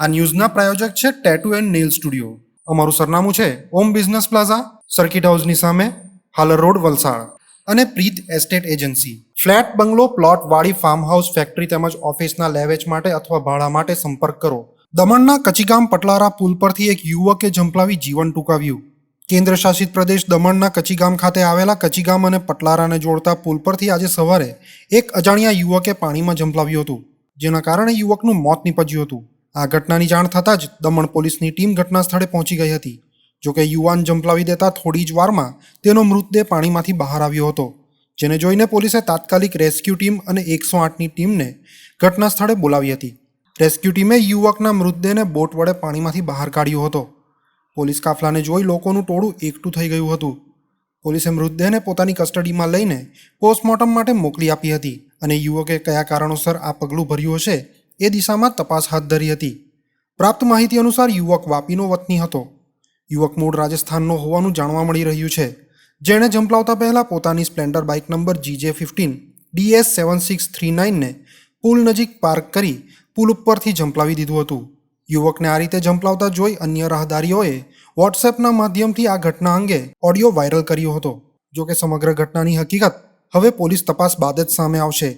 આ ન્યૂઝના પ્રાયોજક છે tattoo and nail studio અમારું સરનામું છે ઓમ બિઝનેસ પ્લાઝા સર્કિટ હાઉસની સામે, હાલર રોડ, વલસાડ. અને Preet estate agency flat, bungalow, plot, વાડી ફાર્મ હાઉસ ફેક્ટરી તેમજ ઓફિસના લેવેચ માટે અથવા ભાડા માટે સંપર્ક કરો. દમણના કચીગામ પટલારા પુલ પરથી એક યુવકે ઝંપલાવી જીવન ટૂંકાવ્યું. કેન્દ્ર શાસિત પ્રદેશ દમણના કચીગામ ખાતે આવેલા કચીગામ અને પટલારાને જોડતા પુલ પરથી આજે સવારે એક અજાણ્યા યુવકે પાણીમાં ઝંપલાવ્યું હતું, જેના કારણે યુવકનું મોત નીપજ્યું હતું. આ ઘટનાની જાણ થતાં જ દમણ પોલીસની ટીમ ઘટના સ્થળે પહોંચી ગઈ હતી. જોકે યુવાન જંપલાવી દેતા થોડી જ વારમાં તેનો મૃતદેહ પાણીમાંથી બહાર આવ્યો હતો. જેને જોઈને પોલીસે તાત્કાલિક રેસ્ક્યુ ટીમ અને એકસો આઠની ટીમને ઘટના સ્થળે બોલાવી હતી. રેસ્ક્યુ ટીમે યુવકના મૃતદેહને બોટ વડે પાણીમાંથી બહાર કાઢ્યો હતો. પોલીસ કાફલાને જોઈ લોકોનું ટોળું એકઠું થઈ ગયું હતું. પોલીસે મૃતદેહને પોતાની કસ્ટડીમાં લઈને પોસ્ટમોર્ટમ માટે મોકલી આપી હતી અને યુવકે કયા કારણોસર આ પગલું ભર્યું હશે એ દિશામાં તપાસ હાથ ધરી હતી. પ્રાપ્ત માહિતી અનુસાર યુવક વાપીનો વતની હતો. યુવક મૂળ રાજસ્થાનનો હોવાનું જાણવા મળી રહ્યું છે. જેણે ઝંપલાવતા પહેલા પોતાની Splendor bike number GJ fifteen DS seven six three નાઇનને પુલ નજીક પાર્ક કરી પુલ ઉપરથી ઝંપલાવી દીધું હતું. યુવકને આ રીતે ઝંપલાવતા જોઈ અન્ય રાહદારીઓએ વોટ્સએપના માધ્યમથી આ ઘટના અંગે ઓડિયો વાયરલ કર્યો હતો. જો કે સમગ્ર ઘટનાની હકીકત હવે પોલીસ તપાસ બાદ જ સામે આવશે.